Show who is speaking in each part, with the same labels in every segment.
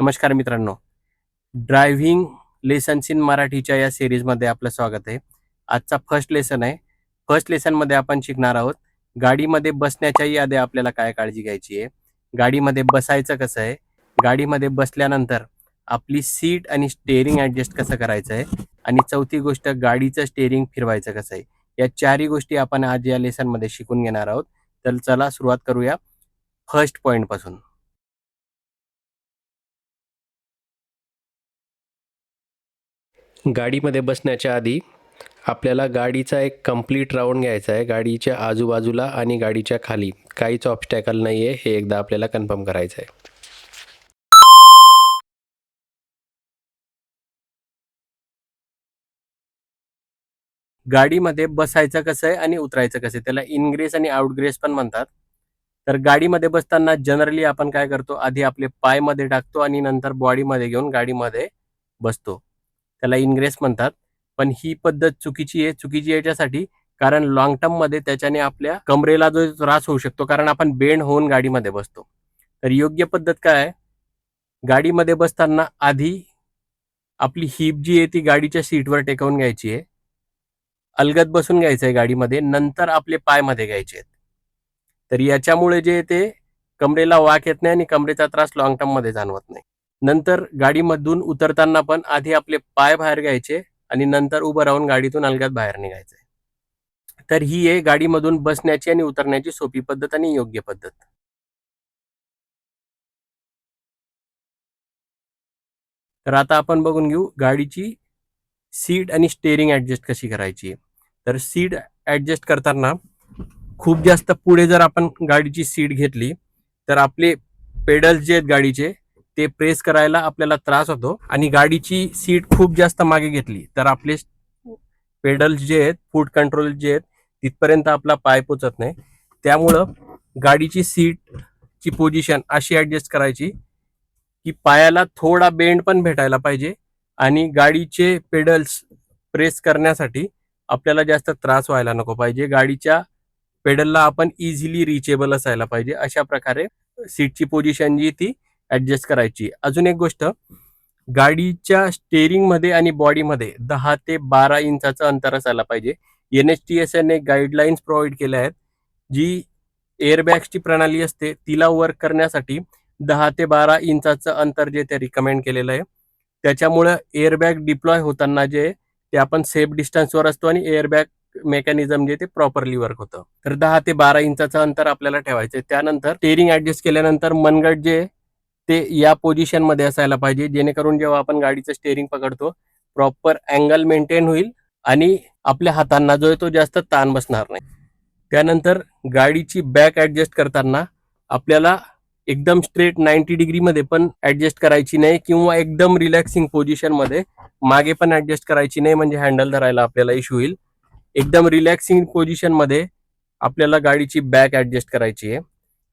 Speaker 1: नमस्कार मित्रांनो. Driving lessons in मराठीच्या या सिरीजमध्ये आपलं स्वागत आहे. आजचा फर्स्ट लेसन आहे. फर्स्ट लेसनमध्ये आपण शिकणार आहोत गाडीमध्ये बसण्याच्याही आधी आपल्याला काय काळजी घ्यायची आहे? गाडीमध्ये बसायचं कसं आहे? गाडीमध्ये बसल्यानंतर आपली सीट आणि स्टेअरिंग ॲडजस्ट कसं करायचं आहे? आणि चौथी गोष्ट गाडीचं स्टेअरिंग फिरवायचं कसं आहे? या चारही गोष्टी आपण आज या लेसनमध्ये शिकून घेणार आहोत. तर चला सुरुवात करूया. फर्स्ट पॉईंटपासून
Speaker 2: गाडीमध्ये बसण्याच्या आधी आपल्याला गाडीचा एक कंप्लीट राऊंड घ्यायचा आहे. गाडीच्या आजूबाजूला आणि गाडीच्या खाली. काहीच ऑब्स्टॅकल नाही आहे हे एकदा आपल्याला कन्फर्म करायचं आहे
Speaker 1: गाडीमध्ये बसायचं कसं आहे आणि उतरायचं कसं आहे? त्याला इनग्रेस आणि आउटग्रेस पण म्हणतात. तर गाडीमध्ये बसताना जनरली आपण काय करतो? आधी आपले पायमध्ये टाकतो आणि नंतर बॉडीमध्ये घेऊन गाडीमध्ये बसतो. त्याला इनग्रेस म्हणतात. पण ही पद्धत चुकीची आहे. चुकीची याच्यासाठी कारण लॉंग टर्ममध्ये त्याच्याने आपल्या कमरेला जो त्रास होऊ शकतो कारण आपण बेंड होऊन गाडीमध्ये बसतो. तर योग्य पद्धत काय आहे? गाडीमध्ये बसताना आधी आपली हिप जी आहे ती गाडीच्या सीटवर टेकवून घ्यायची आहे. अलगद बसून घ्यायचं आहे गाडीमध्ये नंतर आपले पायमध्ये घ्यायचे आहेत. तर याच्यामुळे जे ते कमरेला वाक येत नाही आणि कमरेचा त्रास लॉंग टर्ममध्ये जाणवत नाही. नंतर गाडीमधून उतरताना पण आधी आपले पाय बाहेर घ्यायचे आणि नंतर उभं राहून गाडीतून अलगात बाहेर निघायचे. तर ही आहे गाडीमधून बसण्याची आणि उतरण्याची सोपी पद्धत आणि योग्य पद्धत. तर आता आपण बघून घेऊ गाडीची सीट आणि स्टेअरिंग ऍडजस्ट कशी करायची. तर सीट ऍडजस्ट करताना खूप जास्त पुढे जर आपण गाडीची सीट घेतली तर आपले पेडल्स जे आहेत गाडीचे ते प्रेस करायला आपल्याला त्रास होतो. आणि गाडीची सीट खूप जास्त मागे घेतली तर आपले पेडल्स जे आहेत फूट कंट्रोल जे आहेत तिथपर्यंत आपला पाय पोचत नाही. त्यामुळं गाडीची सीटची पोझिशन अशी ॲडजस्ट करायची की पायाला थोडा बेंड पण भेटायला पाहिजे आणि गाडीचे पेडल्स प्रेस करण्यासाठी आपल्याला जास्त त्रास व्हायला नको पाहिजे. गाडीच्या पेडलला आपण इझिली रिचेबल असायला पाहिजे. अशा प्रकारे सीटची पोझिशन जी ती ऍडजस्ट करायची. अजून एक गोष्ट गाडीच्या स्टेअरिंगमध्ये आणि बॉडीमध्ये दहा ते बारा इंचाचं अंतर असायला पाहिजे. N H T S N guidelines provide केल्या आहेत जी एअरबॅग्सची प्रणाली असते तिला वर्क करण्यासाठी दहा ते बारा इंचाचं अंतर जे ते रिकमेंड केलेलं आहे. त्याच्यामुळं एअरबॅग डिप्लॉय होताना जे ते आपण सेफ डिस्टन्सवर असतो आणि एअरबॅग मेकॅनिझम जे ते प्रॉपरली वर्क होतं. तर दहा ते बारा इंचाचं अंतर आपल्याला ठेवायचं त्यानंतर स्टेअरिंग ऍडजस्ट केल्यानंतर मनगट जे ते या पोझिशनमध्ये असायला पाहिजे. जेणेकरून जेव्हा आपण गाडीचं स्टेअरिंग पकडतो प्रॉपर अँगल मेंटेन होईल आणि आपल्या हातांना जो आहे तो जास्त ताण बसणार नाही. त्यानंतर गाडीची बॅक ऍडजस्ट करताना आपल्याला एकदम स्ट्रेट नाईन्टी डिग्रीमध्ये पण ऍडजस्ट करायची नाही किंवा एकदम रिलॅक्सिंग पोझिशनमध्ये मागे पण ऍडजस्ट करायची नाही म्हणजे हँडल धरायला आपल्याला इश्यू होईल. एकदम रिलॅक्सिंग पोझिशनमध्ये आपल्याला गाडीची बॅक ऍडजस्ट करायची आहे.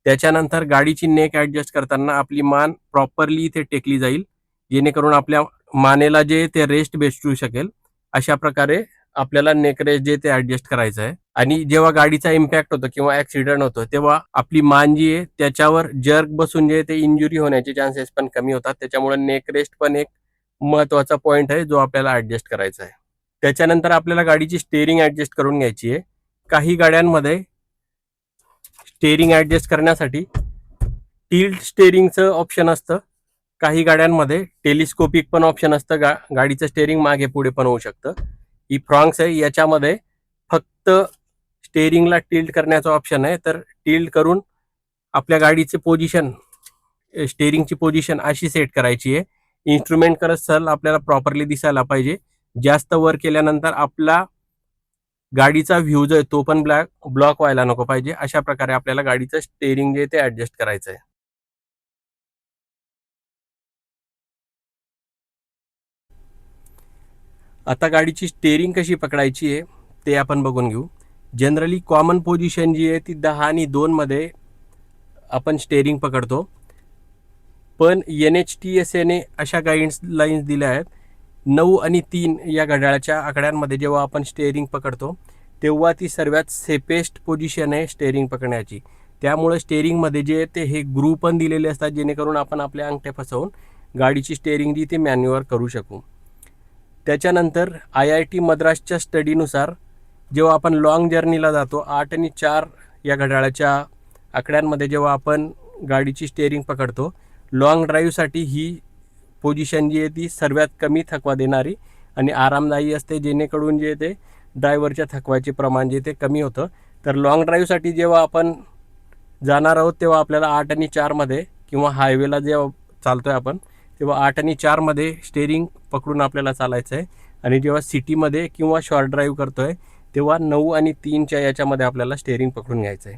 Speaker 1: त्याच्यानंतर गाडीची नेक ऍडजस्ट करताना आपली मान प्रॉपरली इथे टेकली जाईल. जेणेकरून आपल्या मानेला जे ते रेस्ट भेटू शकेल अशा प्रकारे आपल्याला नेक रेस्ट जे ते ऍडजस्ट करायचं आहे. आणि जेव्हा गाडीचा इम्पॅक्ट होतो किंवा ऍक्सिडेंट होतो तेव्हा आपली मान जी आहे त्याच्यावर जर्क बसून जे ते इंजुरी होण्याचे चान्सेस पण कमी होतात. त्याच्यामुळे नेक रेस्ट पण एक महत्त्वाचा पॉईंट आहे जो आपल्याला ऍडजस्ट करायचा आहे. त्याच्यानंतर आपल्याला गाडीची स्टेअरिंग ऍडजस्ट करून घ्यायची आहे. काही गाड्यांमध्ये स्टेअरिंग ऍडजस्ट करण्यासाठी टिल्ट स्टेअरिंगचं ऑप्शन असतं. काही गाड्यांमध्ये टेलिस्कोपिक पण ऑप्शन असतं. गा गाडीचं स्टेअरिंग मागे पुढे पण होऊ शकतं. ही फ्रॉंक्स आहे. याच्यामध्ये फक्त स्टेअरिंगला टिल्ट करण्याचं ऑप्शन आहे. तर टिल्ट करून आपल्या गाडीचे पोझिशन स्टेअरिंगची पोझिशन अशी सेट करायची आहे. इन्स्ट्रुमेंट करत चल आपल्याला प्रॉपरली दिसायला पाहिजे. जास्त वर केल्यानंतर आपला गाडीचा व्ह्यू जो आहे तो पण ब्लॅक ब्लॉक व्हायला नको पाहिजे. अशा प्रकारे आपल्याला गाडीचं स्टेअरिंग जे ते ऍडजस्ट करायचं आहे आता गाडीची स्टेअरिंग कशी पकडायची आहे ते आपण बघून घेऊ. जनरली कॉमन पोझिशन जी आहे ती दहा आणि दोन मध्ये आपण स्टेअरिंग पकडतो. पण एन एच टी एस एने अशा गाईड्स लाईन्स दिल्या आहेत. नऊ आणि तीन या घड्याळाच्या आकड्यांमध्ये जेव्हा आपण स्टेअरिंग पकडतो तेव्हा ती सर्वात सेफेस्ट पोझिशन आहे स्टेअरिंग पकडण्याची. त्यामुळे स्टेअरिंगमध्ये जे ते हे ग्रू पण दिलेले असतात जेणेकरून आपण आपले अंगठे फसवून गाडीची स्टेअरिंग जी ती मॅन्युअर करू शकू. त्याच्यानंतर आय आय टी मद्रासच्या स्टडीनुसार जेव्हा आपण लॉंग जर्नीला जातो आठ आणि चार या घड्याळाच्या आकड्यांमध्ये जेव्हा आपण गाडीची स्टेअरिंग पकडतो लॉंग ड्राईव्हसाठी ही पोझिशन जी आहे ती सर्वात कमी थकवा देणारी आणि आरामदायी असते. जेणेकरून जे ते ड्रायव्हरच्या थकवाचे प्रमाण जे ते कमी होतं. तर लॉंग ड्राईव्हसाठी जेव्हा आपण जाणार आहोत तेव्हा आपल्याला आठ आणि चारमध्ये किंवा हायवेला जेव्हा चालतो आहे आपण तेव्हा आठ आणि चारमध्ये स्टेअरिंग पकडून आपल्याला चालायचं आहे आणि जेव्हा सिटीमध्ये किंवा शॉर्ट ड्राईव्ह करतो आहे तेव्हा नऊ आणि तीनच्या याच्यामध्ये आपल्याला स्टेअरिंग पकडून घ्यायचं आहे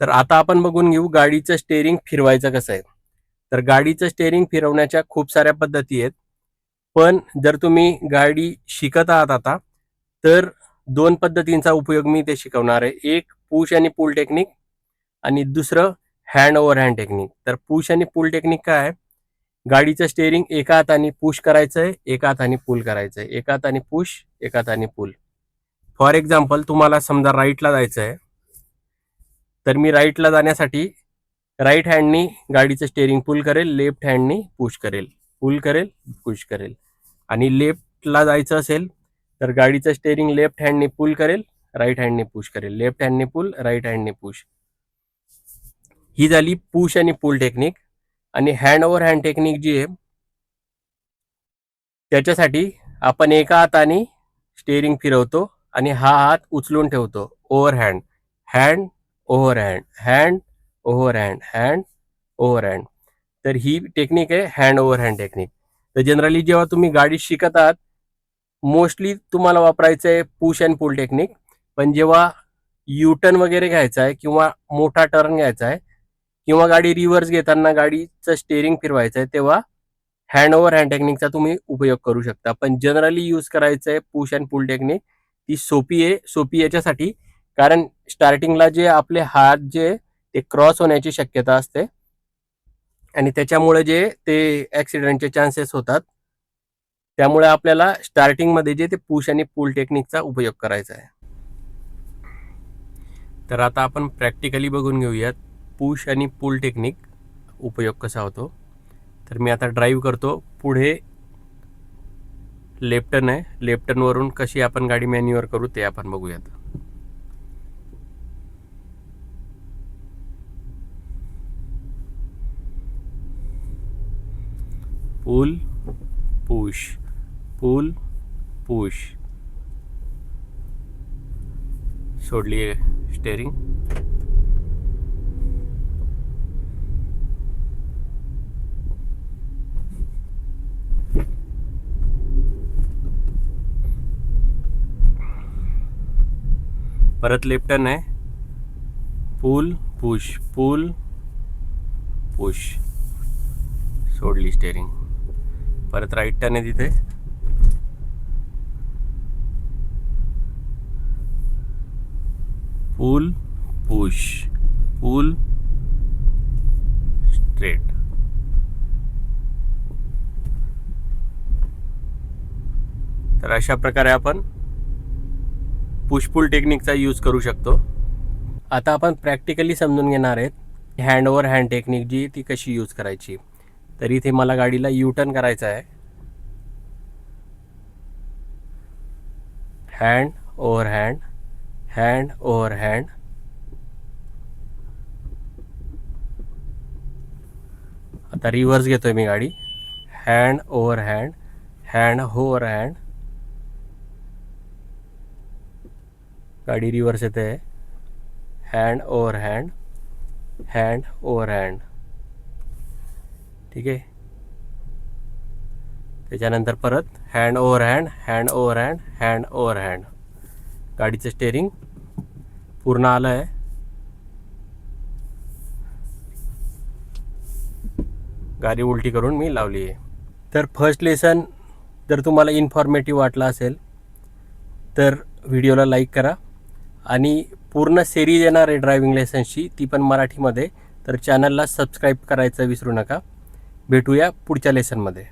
Speaker 1: तर आता आपण बघून घेऊ गाडीचं स्टेअरिंग फिरवायचं कसं आहे. तर गाडीचं स्टेअरिंग फिरवण्याच्या खूप साऱ्या पद्धती आहेत. पण जर तुम्ही गाडी शिकत आहात आता तर दोन पद्धतींचा उपयोग मी ते शिकवणार आहे. एक पुश आणि पूल टेक्निक आणि दुसरं हँड ओव्हर हँड टेक्निक तर पुश आणि पूल टेक्निक काय आहे? गाडीचं स्टेअरिंग एका हाताने पुश करायचं आहे एका हाताने पूल करायचं आहे. एका हाताने पुश एका हाताने पूल फॉर एक्झाम्पल तुम्हाला समजा राईटला जायचं आहे. तर मी राईटला जाण्यासाठी राईट हँडनी गाडीचं स्टेअरिंग पुल करेल लेफ्ट हँडनी पुश करेल. पुल करेल पुश करेल. आणि लेफ्टला जायचं असेल तर गाडीचं स्टेअरिंग लेफ्ट हँडनी पुल करेल राईट हँडनी पुश करेल. लेफ्ट हँडनी पुल राईट हँडनी पुश ही झाली पुश आणि पुल टेक्निक आणि हँड ओव्हर हँड टेक्निक जी आहे त्याच्यासाठी आपण एका हाताने स्टेअरिंग फिरवतो आणि हा हात उचलून ठेवतो. Over hand hand over hand hand over hand hand over hand तर ही टेक्निक आहे हँड ओव्हर हँड टेक्निक. तर जनरली जेव्हा तुम्ही गाडी शिकत आहात मोस्टली तुम्हाला वापरायचं आहे पुश अँड पुल टेक्निक. पण जेव्हा यू टर्न वगैरे घ्यायचा आहे किंवा मोठा टर्न घ्यायचा आहे किंवा गाडी रिव्हर्स घेताना गाडीचं स्टेअरिंग फिरवायचं आहे तेव्हा हँड ओव्हर हँड टेक्निकचा तुम्ही उपयोग करू शकता. पण जनरली यूज करायचं आहे पुश अँड पुल टेक्निक. ती सोपी आहे सोपी याच्यासाठी कारण स्टार्टिंगला जे आपले हात जे ते क्रॉस होण्याची शक्यता असते. आणि त्याच्यामुळे जे ते ॲक्सिडेंटचे चान्सेस होतात. त्यामुळे आपल्याला स्टार्टिंगमध्ये जे ते पुश आणि पूल टेक्निकचा उपयोग करायचा आहे. तर आता आपण प्रॅक्टिकली बघून घेऊयात पुश आणि पूल टेक्निक उपयोग कसा होतो. तर मी आता ड्राईव्ह करतो. पुढे लेफ्टन आहे. लेफ्टनवरून कशी आपण गाडी मॅन्युअर करू ते आपण बघूयात. Pull push. Pull push. सोडली आहे स्टेअरिंग परत लेफ्ट टर्न आहे. Pull push. Pull push. सोडली स्टेअरिंग परत राईट टर्न आहे तिथे. पूल पुश पूल स्ट्रेट तर अशा प्रकारे आपण पुशपूल टेक्निकचा यूज करू शकतो. आता आपण प्रॅक्टिकली समजून घेणार आहेत हँड ओव्हर हँड टेक्निक जी ती कशी यूज करायची. तर इथे मला गाडीला यू टर्न करायचा आहे. Hand over hand hand over hand आता रिव्हर्स घेतोय मी गाडी. Hand over hand hand over hand गाडी रिव्हर्स येते. Hand over hand hand over hand ठीक आहे? त्याच्यानंतर परत hand over hand hand over hand hand over hand गाडीचं स्टेअरिंग पूर्ण आलं आहे. गाडी उलटी करून मी लावली आहे. तर फर्स्ट लेसन जर तुम्हाला इन्फॉर्मेटिव्ह वाटला असेल तर व्हिडिओला लाईक करा. आणि पूर्ण सिरीज येणार आहे ड्रायव्हिंग लायसन्सची ती पण मराठीमध्ये. तर चॅनलला सबस्क्राईब करायचं विसरू नका. भेटूया पुढच्या लेसनमध्ये